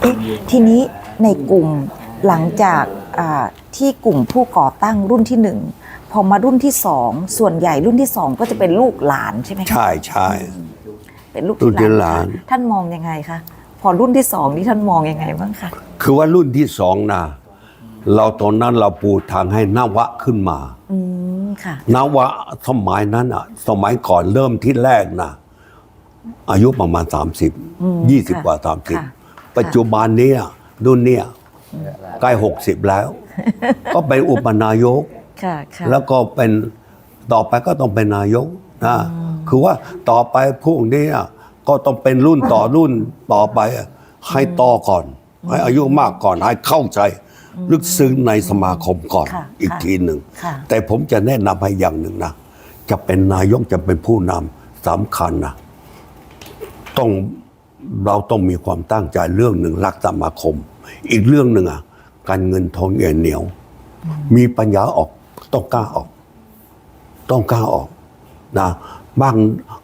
เอ๊ะทีนี้ในกลุ่มหลังจากอ่าที่กลุ่มผู้ก่อตั้งรุ่นที่หนึ่งพอมารุ่นที่สองส่วนใหญ่รุ่นที่สองก็จะเป็นลูกหลานใช่ไหมคะใช่ใช่เป็นลูกรุ่นที่หลานค่ะท่านมองยังไงคะพอรุ่นที่สองนี่ท่านมองยังไงบ้างคะคือว่ารุ่นที่สองนะเราตอนนั้นเราปูทางให้นวะขึ้นมาอืมค่ะนวะสมัยนั้นอะ สมัยก่อนเริ่มที่แรกนะอายุประมาณ30อืม20ค่ะกว่าค่ะ30 ปัจจุบันเนี้รุ่นเนี้ยใกล้60แล้ว ก็เป็นอุปนายกค่ะค่ะแล้วก็เป็นต่อไปก็ต้องเป็นนายกนะคือว่าต่อไปพวกนี้อะก็ต้องเป็นรุ่นต่อรุ่นต่อไปอะให้ต่อก่อน ให้อายุมากก่อนให้เข้าใจลึกซึ้งในสมาคมก่อนค่ะอีกค่ะทีหนึ่งค่ะแต่ผมจะแนะนำให้อย่างหนึ่งนะ จะเป็นนายกจะเป็นผู้นำสำคัญนะ ต้อง เราต้องมีความตั้งใจเรื่องหนึ่งรักสมาคม อีกเรื่องหนึ่งอะการเงินทองเงินเหนียว มีปัญญาออกต้องกล้าออก ต้องกล้าออกนะบาง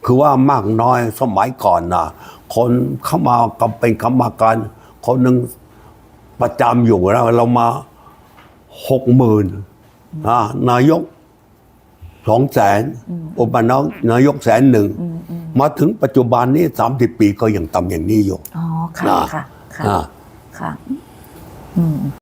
คือว่ามากน้อยสมัยก่อนนะคนเข้ามากับเป็นกรรมการคนหนึ่งประจำอยู่แล้วเรามาหกหมื่นนายกสองแสนอุปนายกนายกแสนหนึ่ง มาถึงปัจจุบันนี้สามสิบปีก็ยังต่ำอย่างนี้อยู่อ๋อค่ะนะค่ะ ค่ะอ่าค่ะอืม